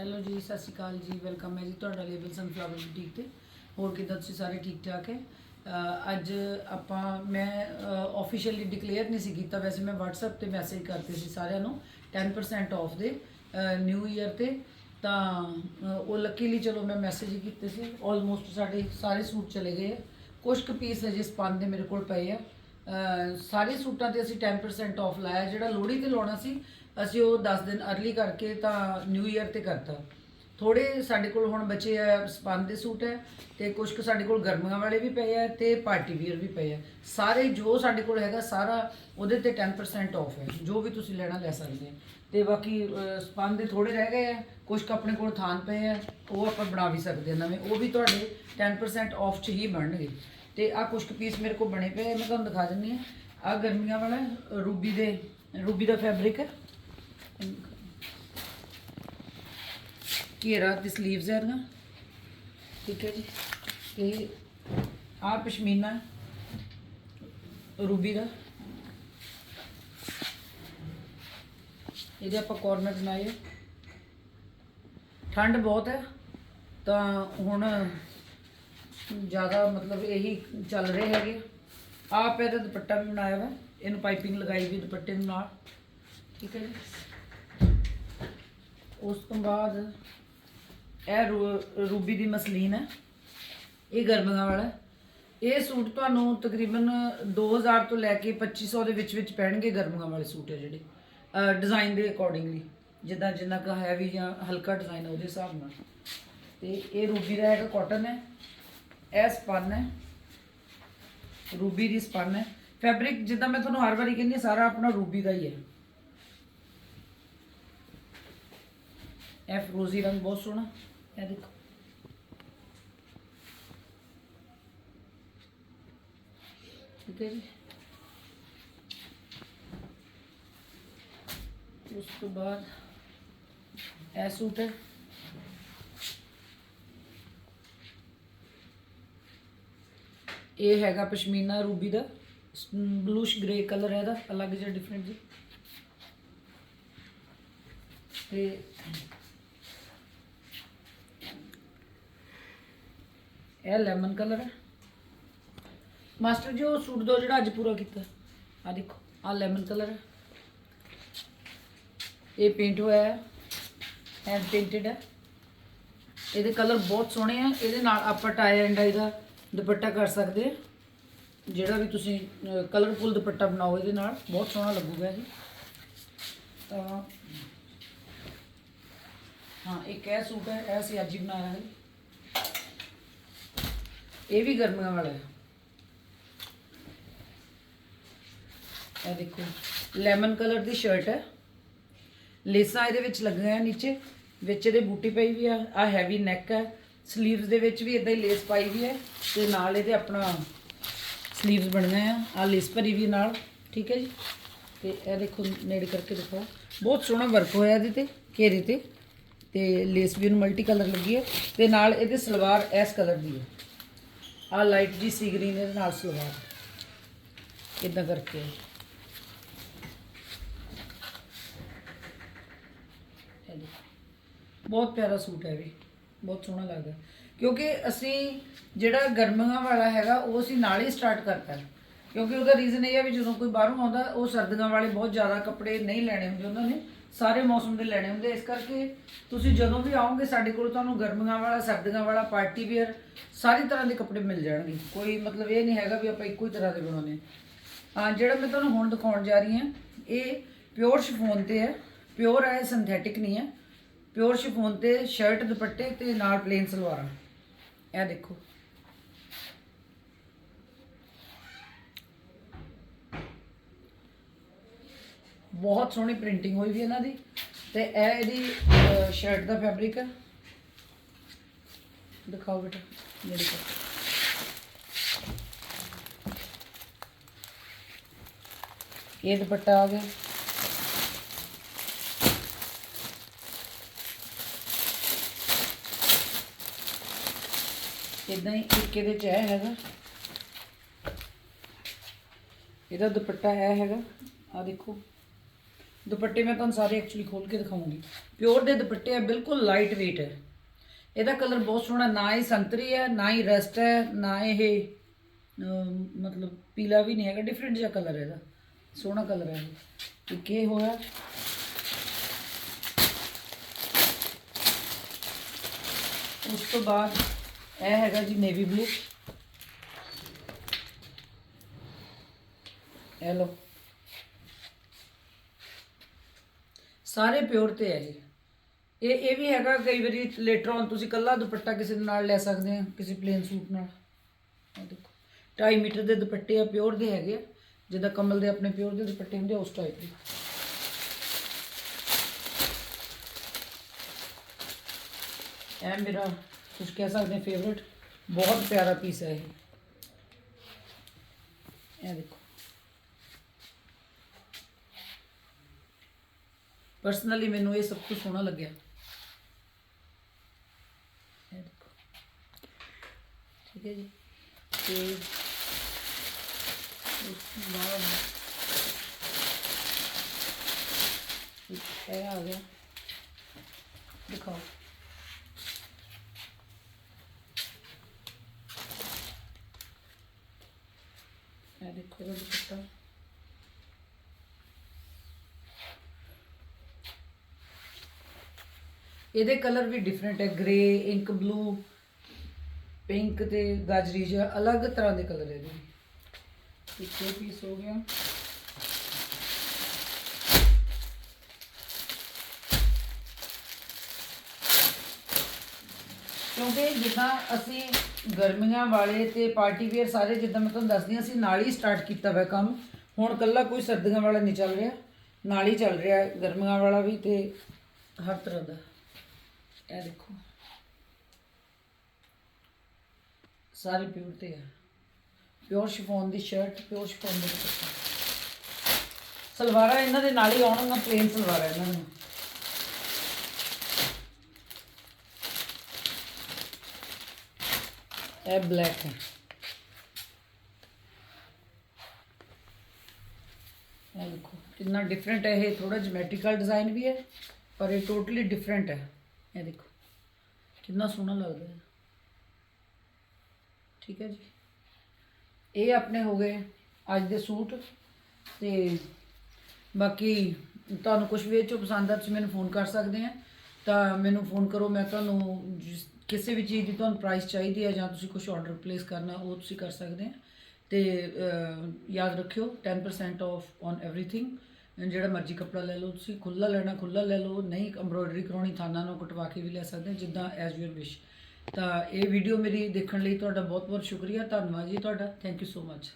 Hello ਜੀ ਸਤਿ ਸ਼੍ਰੀ ਅਕਾਲ ਜੀ ਵੈਲਕਮ ਹੈ ਜੀ ਤੁਹਾਡਾ ਲੇਬਲ ਸਨਫਲਾਵਰ ਬੁਟੀਕ ਤੇ। ਹੋਰ ਕਿਦਾਂ ਤੁਸੀਂ ਸਾਰੇ ਠੀਕ ਠਾਕ ਹੈ ਅੱਜ ਆਪਾਂ ਮੈਂ ਆਫੀਸ਼ੀਅਲੀ ਡਿਕਲੇਅਰ ਨਹੀਂ ਸੀ ਕੀਤਾ ਵੈਸੇ ਮੈਂ WhatsApp ਤੇ ਮੈਸੇਜ ਕਰਤੇ ਸੀ ਸਾਰਿਆਂ ਨੂੰ 10% ਆਫ ਦੇ ਨਿਊ ਇਅਰ ਤੇ। ਤਾਂ ਅਹ, ਉਹ ਲੱਕੀਲੀ ਚਲੋ ਮੈਂ ਮੈਸੇਜ ਹੀ ਕੀਤੇ ਸੀ ਆਲਮੋਸਟ ਸਾਡੇ ਸਾਰੇ ਸੂਟ ਚਲੇ ਗਏ ਆ ਕੁਝ ਕੁ ਪੀਸ ਅਜੇ ਸਪਨ ਦੇ ਮੇਰੇ ਕੋਲ ਪਏ ਆ। ਸਾਰੇ ਸੂਟਾਂ ਤੇ ਅਸੀਂ 10% ਆਫ ਲਾਇਆ ਜਿਹੜਾ ਲੋਹੜੀ ਤੇ ਲਾਉਣਾ ਸੀ ਅਸੀਂ ਉਹ 10 ਦਿਨ ਅਰਲੀ ਕਰਕੇ ਤਾਂ ਨਿਊ ਈਅਰ ਤੇ ਕਰਤਾ। ਥੋੜੇ ਸਾਡੇ ਕੋਲ ਹੁਣ ਬਚੇ ਆ ਸਪਨ ਦੇ ਸੂਟ ਹੈ ਤੇ ਕੁਝ ਕੁ ਸਾਡੇ ਕੋਲ ਗਰਮੀਆਂ ਵਾਲੇ ਵੀ ਪਏ ਆ ਤੇ ਪਾਰਟੀ ਵੀਅਰ ਵੀ ਪਏ ਆ। ਸਾਰੇ ਜੋ ਸਾਡੇ ਕੋਲ ਹੈਗਾ ਸਾਰਾ ਉਹਦੇ ਤੇ 10% ਆਫ ਹੈ। ਜੋ ਵੀ ਤੁਸੀਂ ਲੈਣਾ ਲੈ ਸਕਦੇ ਆ। ਤੇ ਬਾਕੀ ਸਪਨ ਦੇ ਥੋੜੇ ਰਹਿ ਗਏ ਆ ਕੁਝ ਕੁ ਆਪਣੇ ਕੋਲ ਥਾਨ ਪਏ ਆ, ਉਹ ਆਪਾਂ ਬਣਾ ਵੀ ਸਕਦੇ ਆ ਨਵੇਂ। ਉਹ ਵੀ ਤੁਹਾਡੇ 10% ਆਫ ਚ ਹੀ ਬਣਨਗੇ। ਤੇ ਆ ਕੁਝ ਕੁ ਪੀਸ ਮੇਰੇ ਕੋਲ ਬਣੇ ਪਏ ਮੈਂ ਤੁਹਾਨੂੰ ਦਿਖਾ ਦਿੰਨੀ ਆ ਆ ਗਰਮੀਆਂ ਵਾਲਾ ਰੂਬੀ ਦੇ, ਰੂਬੀ ਦਾ ਫੈਬਰਿਕ ਹੈ। ਘੇਰਾ ਤੇ 슬ੀਵਸ ਹੈ ਨਾ ਠੀਕ ਹੈ ਜੀ। ਤੇ ਆ ਪਸ਼ਮੀਨਾ, ਰੂਬੀ ਦਾ। ਇਹਦੇ ਆਪਾਂ ਕਾਰਨਰ ਬਣਾਏ ਠੰਡ ਬਹੁਤ ਹੈ, ਤਾਂ ਹੁਣ ਜ਼ਿਆਦਾ ਮਤਲਬ ਇਹੀ ਚੱਲ ਰਹੇ ਹੈਗੇ ਆਪ ਇਹਦਾ ਦੁਪੱਟਾ ਵੀ ਬਣਾਇਆ ਵਾ, ਇਹਨੂੰ ਪਾਈਪਿੰਗ ਲਗਾਈ ਵੀ ਦੁਪੱਟੇ ਨੂੰ ਨਾਲ। ਠੀਕ ਹੈ ਜੀ। ਉਸ ਤੋਂ ਬਾਅਦ ਇਹ ਰੂ- ਰੂਬੀ ਦੀ ਮਸਲੀਨ ਹੈ ਇਹ ਗਰਮੀਆਂ ਵਾਲਾ ਇਹ ਸੂਟ ਤੁਹਾਨੂੰ ਤਕਰੀਬਨ 2000 ਤੋਂ ਲੈ ਕੇ 2500 ਦੇ ਵਿੱਚ ਵਿੱਚ ਪੈਣਗੇ ਗਰਮੀਆਂ ਵਾਲੇ ਸੂਟ ਹੈ ਜਿਹੜੇ। ਡਿਜ਼ਾਈਨ ਦੇ ਅਕੋਰਡਿੰਗਲੀ ਜਿੱਦਾਂ ਜਿੰਨਾ ਕੁ ਹੈਵੀ ਜਾਂ ਹਲਕਾ ਡਿਜ਼ਾਈਨ ਉਹਦੇ ਹਿਸਾਬ ਨਾਲ। ਤੇ ਇਹ ਰੂਬੀ ਦਾ ਹੈਗਾ ਕਾਟਨ ਹੈ ਇਹ ਸਪਨ ਹੈ ਰੂਬੀ ਦੀ ਸਪਨ ਹੈ। ਫੈਬਰਿਕ ਜਿੱਦਾਂ ਮੈਂ ਤੁਹਾਨੂੰ ਹਰ ਵਾਰੀ ਕਹਿੰਦੀ ਹਾਂ, ਸਾਰਾ ਆਪਣਾ ਰੂਬੀ ਦਾ ਹੀ ਹੈ। ਇਹ ਫਰੋਜ਼ੀ ਰੰਗ ਬਹੁਤ ਸੋਹਣਾ। ਇਹ ਦੇਖੋ। ਠੀਕ ਹੈ ਜੀ। ਉਸ ਤੋਂ ਬਾਅਦ ਇਹ ਸੂਟ ਹੈ। ਇਹ ਹੈਗਾ ਪਸ਼ਮੀਨਾ ਰੂਬੀ ਦਾ। ਬਲੂਸ਼ ਗ੍ਰੇ ਕਲਰ ਹੈ ਇਹਦਾ। ਅਲੱਗ ਜਿਹਾ ਡਿਫਰੈਂਟ ਜੀ। ਤੇ ਇਹ ਲੈਮਨ ਕਲਰ ਹੈ। ਮਾਸਟਰ ਜੀ, ਉਹ ਸੂਟ ਦੋ ਜਿਹੜਾ ਅੱਜ ਪੂਰਾ ਕੀਤਾ। ਆ ਦੇਖੋ ਆ ਲੈਮਨ ਕਲਰ ਹੈ। ਇਹ ਪੇਂਟ ਹੋਇਆ ਹੈ। ਹੈਂਡ ਪੇਂਟਡ ਹੈ। ਇਹਦੇ ਕਲਰ ਬਹੁਤ ਸੋਹਣੇ ਆ ਇਹਦੇ ਨਾਲ ਆਪਾਂ ਟਾਈ ਐਂਡ ਡਾਈ ਦਾ ਦੁਪੱਟਾ ਕਰ ਸਕਦੇ ਆ ਜਿਹੜਾ ਵੀ ਤੁਸੀਂ ਕਲਰਫੁਲ ਦੁਪੱਟਾ ਬਣਾਓ ਇਹਦੇ ਨਾਲ, ਬਹੁਤ ਸੋਹਣਾ ਲੱਗੂਗਾ ਇਹ। ਤਾਂ, ਹਾਂ, ਇੱਕ ਇਹ ਸੂਟ ਹੈ, ਇਹ ਅਸੀਂ ਅੱਜ ਹੀ ਬਣਾਇਆ ਹੈ। ਇਹ ਵੀ ਗਰਮੀਆਂ ਵਾਲਾ ਹੈ ਇਹ ਦੇਖੋ ਲੈਮਨ ਕਲਰ ਦੀ ਸ਼ਰਟ ਹੈ। ਲੇਸਾਂ ਇਹਦੇ ਵਿੱਚ ਲੱਗੀਆਂ ਆ ਨੀਚੇ, ਵਿੱਚ ਇਹਦੇ ਬੂਟੀ ਪਈ ਵੀ ਆ ਆ ਹੈਵੀ ਨੈਕ ਹੈ। 슬ੀਵਸ ਦੇ ਵਿੱਚ ਵੀ ਇਦਾਂ ਹੀ ਲੇਸ ਪਾਈ ਵੀ ਹੈ ਤੇ ਨਾਲ ਇਹਦੇ ਆਪਣਾ 슬ੀਵਸ ਬਣੀਆਂ ਆ। ਆ ਲੇਸ ਭਰੀ ਵੀ ਨਾਲ, ਠੀਕ ਹੈ ਜੀ। ਤੇ ਇਹ ਦੇਖੋ, ਨੇੜੇ ਕਰਕੇ ਦਿਖਾਓ। ਬਹੁਤ ਸੋਹਣਾ ਵਰਕ ਹੋਇਆ ਇਹਦੇ ਤੇ, ਘੇਰੇ ਤੇ। ਤੇ ਲੇਸ ਵੀ ਉਹਨੂੰ ਮਲਟੀ ਕਲਰ ਲੱਗੀ ਹੈ। ਤੇ ਨਾਲ ਇਹਦੇ ਸਲਵਾਰ ਐਸ ਕਲਰ ਦੀ ਹੈ। ਆ ਲਾਈਟ ਜੀ ਸੀ ਗ੍ਰੀਨ, ਇਹਦੇ ਨਾਲ ਸਲਵਾਰ ਇਦਾਂ ਕਰਕੇ। ਬਹੁਤ ਪਿਆਰਾ ਸੂਟ ਹੈ ਵੀ। ਬਹੁਤ ਸੋਹਣਾ ਲੱਗਦਾ। ਕਿਉਂਕਿ ਅਸੀਂ ਜਿਹੜਾ ਗਰਮੀਆਂ ਵਾਲਾ ਹੈਗਾ, ਉਹ ਅਸੀਂ ਨਾਲ ਹੀ ਸਟਾਰਟ ਕਰਤਾ ਕਿਉਂਕਿ ਉਹਦਾ ਰੀਜ਼ਨ ਇਹ ਹੈ ਵੀ ਜਦੋਂ ਕੋਈ ਬਾਹਰੋਂ ਆਉਂਦਾ, ਉਹ ਸਰਦੀਆਂ ਵਾਲੇ ਬਹੁਤ ਜ਼ਿਆਦਾ ਕੱਪੜੇ ਨਹੀਂ ਲੈਣੇ ਹੁੰਦੇ ਉਹਨਾਂ ਨੇ। ਸਾਰੇ ਮੌਸਮ ਦੇ ਲੈਣੇ ਹੁੰਦੇ ਇਸ ਕਰਕੇ ਤੁਸੀਂ ਜਦੋਂ ਵੀ ਆਓਗੇ, ਸਾਡੇ ਕੋਲ ਤੁਹਾਨੂੰ ਗਰਮੀਆਂ ਵਾਲਾ, ਸਰਦੀਆਂ ਵਾਲਾ, ਪਾਰਟੀ ਵੇਅਰ ਸਾਰੀ ਤਰ੍ਹਾਂ ਦੇ ਕੱਪੜੇ ਮਿਲ ਜਾਣਗੇ। ਕੋਈ ਮਤਲਬ ਇਹ ਨਹੀਂ ਹੈਗਾ ਵੀ ਆਪਾਂ ਇੱਕੋ ਹੀ ਤਰ੍ਹਾਂ ਦੇ ਬਣਾਉਣੇ ਆ ਜਿਹੜਾ ਮੈਂ ਤੁਹਾਨੂੰ ਹੁਣ ਦਿਖਾਉਣ ਜਾ ਰਹੀ ਹਾਂ, ਇਹ ਪਿਓਰ ਸ਼ਿਫੋਨ ਤੇ ਹੈ। ਪਿਓਰ ਹੈ ਸਿੰਥੈਟਿਕ ਨਹੀਂ ਹੈ। ਪਿਓਰ ਸ਼ਿਫੋਨ ਤੇ ਸ਼ਰਟ ਦੁਪੱਟੇ ਤੇ ਨਾਲ ਪਲੇਨ ਸਲਵਾਰਾਂ। ਇਹ ਦੇਖੋ। ਬਹੁਤ ਸੋਹਣੀ ਪ੍ਰਿੰਟਿੰਗ ਹੋਈ ਵੀ ਇਹਨਾਂ ਦੀ। ਤੇ ਇਹ ਇਹਦੀ ਸ਼ਰਟ ਦਾ ਫੈਬਰਿਕ ਹੈ। ਦਿਖਾਓ ਬੇਟਾ ਮੇਰੇ ਕੋਲ ਇਹ ਦੁਪੱਟਾ ਆ ਗਿਆ। ਇਦਾਂ ਹੀ ਇੱਕ ਇਹਦੇ ਚ ਇਹ ਹੈਗਾ। ਇਹਦਾ ਦੁਪੱਟਾ ਇਹ ਹੈਗਾ। ਆ ਦੇਖੋ। ਦੁਪੱਟੇ ਮੈਂ ਤੁਹਾਨੂੰ ਸਾਰੇ ਐਕਚੁਅਲੀ ਖੋਲ ਕੇ ਦਿਖਾਉਂਗੀ। ਪਿਓਰ ਦੇ ਦੁਪੱਟੇ ਆ, ਬਿਲਕੁਲ ਲਾਈਟ weight ਹੈ। ਇਹਦਾ ਕਲਰ ਬਹੁਤ ਸੋਹਣਾ, ਨਾ ਹੀ ਸੰਤਰੀ ਹੈ, ਨਾ ਹੀ ਰਸਟ ਹੈ, ਨਾ ਇਹ ਮਤਲਬ ਪੀਲਾ ਵੀ ਨਹੀਂ ਹੈਗਾ ਡਿਫਰੈਂਟ ਜਿਹਾ ਕਲਰ ਹੈ ਇਹਦਾ। ਸੋਹਣਾ ਕਲਰ ਹੈ ਇਹ। ਤੇ ਕੀ ਹੋਇਆ। ਉਸ ਤੋਂ ਬਾਅਦ ਇਹ ਹੈਗਾ ਜੀ ਨੇਵੀ ਬਲੂ ਇਹ ਲਓ। ਸਾਰੇ ਪਿਓਰ ਤੇ ਹੈ ਇਹ ਇਹ ਇਹ ਵੀ ਹੈਗਾ ਕਈ ਵਾਰੀ ਲੇਟਰ ਔਨ ਤੁਸੀਂ ਕੱਲਾ ਦੁਪੱਟਾ ਕਿਸੇ ਦੇ ਨਾਲ ਲੈ ਸਕਦੇ ਆ ਕਿਸੇ ਪਲੇਨ ਸੂਟ ਨਾਲ। ਇਹ ਦੇਖੋ 2.5 ਮੀਟਰ ਦੇ ਦੁਪੱਟੇ ਆ ਪਿਓਰ ਦੇ ਹੈਗੇ ਆ। ਜਿੱਦਾਂ ਕਮਲ ਦੇ ਆਪਣੇ ਪਿਓਰ ਦੇ ਦੁਪੱਟੇ ਹੁੰਦੇ ਆ, ਉਸ ਟਾਈਪ ਦੇ। ਇਹ ਮੇਰਾ ਕੁਝ ਕਹਿ ਸਕਦੇ ਫੇਵਰਿਟ ਬਹੁਤ ਪਿਆਰਾ ਪੀਸ ਹੈ ਇਹ। ਇਹ ਦੇਖੋ। ਪਰਸਨਲੀ ਮੈਨੂੰ ਇਹ ਸਭ ਤੋਂ ਸੋਹਣਾ ਲੱਗਿਆ। ਇਹ ਦੇਖੋ। ਠੀਕ ਹੈ ਜੀ। ਤੇ ਉਸ ਇਹ ਆ ਗਿਆ। ਦਿਖਾਓ। ਇਹ ਦੇਖੋ ਦੁਪੱਟਾ। ਇਹਦੇ ਕਲਰ ਵੀ ਡਿਫਰੈਂਟ ਹੈ ਗ੍ਰੇ ਇੰਕ ਬਲੂ ਪਿੰਕ ਤੇ ਗਾਜਰੀ ਜਿਹਾ, ਅਲੱਗ ਤਰ੍ਹਾਂ ਦੇ ਕਲਰ ਇਹਦੇ। ਇੱਕ ਇਹ ਪੀਸ ਹੋ ਗਿਆ। ਕਿਉਂਕਿ ਜਿੱਦਾਂ ਅਸੀਂ ਗਰਮੀਆਂ ਵਾਲੇ ਤੇ ਪਾਰਟੀ ਵੇਅਰ ਸਾਰੇ ਜਿੱਦਾਂ ਮੈਂ ਤੁਹਾਨੂੰ ਦੱਸਦੀ ਹਾਂ, ਅਸੀਂ ਨਾਲ ਹੀ ਸਟਾਰਟ ਕੀਤਾ ਹੋਇਆ ਕੰਮ। ਹੁਣ ਕੱਲਾ ਕੋਈ ਸਰਦੀਆਂ ਵਾਲਾ ਨਹੀਂ ਚੱਲ ਰਿਹਾ, ਨਾਲ ਹੀ ਚੱਲ ਰਿਹਾ ਗਰਮੀਆਂ ਵਾਲਾ ਵੀ ਤੇ ਹਰ ਤਰ੍ਹਾਂ ਦਾ। ਇਹ ਦੇਖੋ। ਸਾਰੇ ਪਿਓਰ ਤੇ ਹੈ ਪਿਓਰ ਸ਼ਿਫੋਨ ਦੀ ਸ਼ਰਟ ਪਿਓਰ ਸ਼ਿਫੋਨ ਦੇ ਦੁਪੱਟਾ। ਸਲਵਾਰਾਂ ਇਹਨਾਂ ਦੇ ਨਾਲ ਹੀ ਆਉਣਗੀਆਂ ਪਲੇਨ ਸਲਵਾਰਾਂ ਇਹਨਾਂ ਨੂੰ। ਇਹ ਬਲੈਕ ਹੈ। ਇਹ ਦੇਖੋ, ਕਿੰਨਾ ਡਿਫਰੈਂਟ ਹੈ, ਇਹ ਥੋੜਾ ਜਿਓਮੈਟ੍ਰੀਕਲ ਡਿਜ਼ਾਈਨ ਵੀ ਹੈ, ਪਰ ਇਹ ਟੋਟਲੀ ਡਿਫਰੈਂਟ ਹੈ। ਇਹ ਦੇਖੋ ਕਿੰਨਾ ਸੋਹਣਾ ਲੱਗਦਾ ਹੈ ਠੀਕ ਹੈ ਜੀ ਇਹ ਆਪਣੇ ਹੋ ਗਏ ਅੱਜ ਦੇ ਸੂਟ ਤੇ ਬਾਕੀ ਤੁਹਾਨੂੰ ਕੁਝ ਵੀ ਇਹ 'ਚੋਂ ਪਸੰਦ ਆ ਤੁਸੀਂ ਮੈਨੂੰ ਫੋਨ ਕਰ ਸਕਦੇ ਆ ਤਾਂ ਮੈਨੂੰ ਫੋਨ ਕਰੋ ਮੈਂ ਤੁਹਾਨੂੰ ਜਿਸ- ਕਿਸੇ ਵੀ ਚੀਜ਼ ਦੀ ਤੁਹਾਨੂੰ ਪ੍ਰਾਈਸ ਚਾਹੀਦੀ ਹੈ ਜਾਂ ਤੁਸੀਂ ਕੁਝ ਆਰਡਰ ਪਲੇਸ ਕਰਨਾ ਉਹ ਤੁਸੀਂ ਕਰ ਸਕਦੇ ਆ ਤੇ ਅਹ, ਯਾਦ ਰੱਖਿਓ 10% ਆਫ ਔਨ एवरीथिंग ਜਿਹੜਾ ਮਰਜ਼ੀ ਕੱਪੜਾ ਲੈ ਲਓ, ਤੁਸੀਂ ਖੁੱਲਾ ਲੈਣਾ ਖੁੱਲਾ ਲੈ ਲਓ, ਨਹੀਂ ਐਮਬ੍ਰੋਇਡਰੀ ਕਰਾਉਣੀ, ਥਾਨਾਂ ਨੂੰ ਕਟਵਾ ਕੇ ਵੀ ਲੈ ਸਕਦੇ ਜਿੱਦਾਂ ਐਜ਼ ਯੂਰ ਵਿਸ਼ ਤਾਂ ਇਹ ਵੀਡੀਓ ਮੇਰੀ ਦੇਖਣ ਲਈ ਤੁਹਾਡਾ ਬਹੁਤ ਬਹੁਤ ਸ਼ੁਕਰੀਆ, ਧੰਨਵਾਦ ਜੀ ਤੁਹਾਡਾ ਥੈਂਕ ਯੂ ਸੋ ਮੱਚ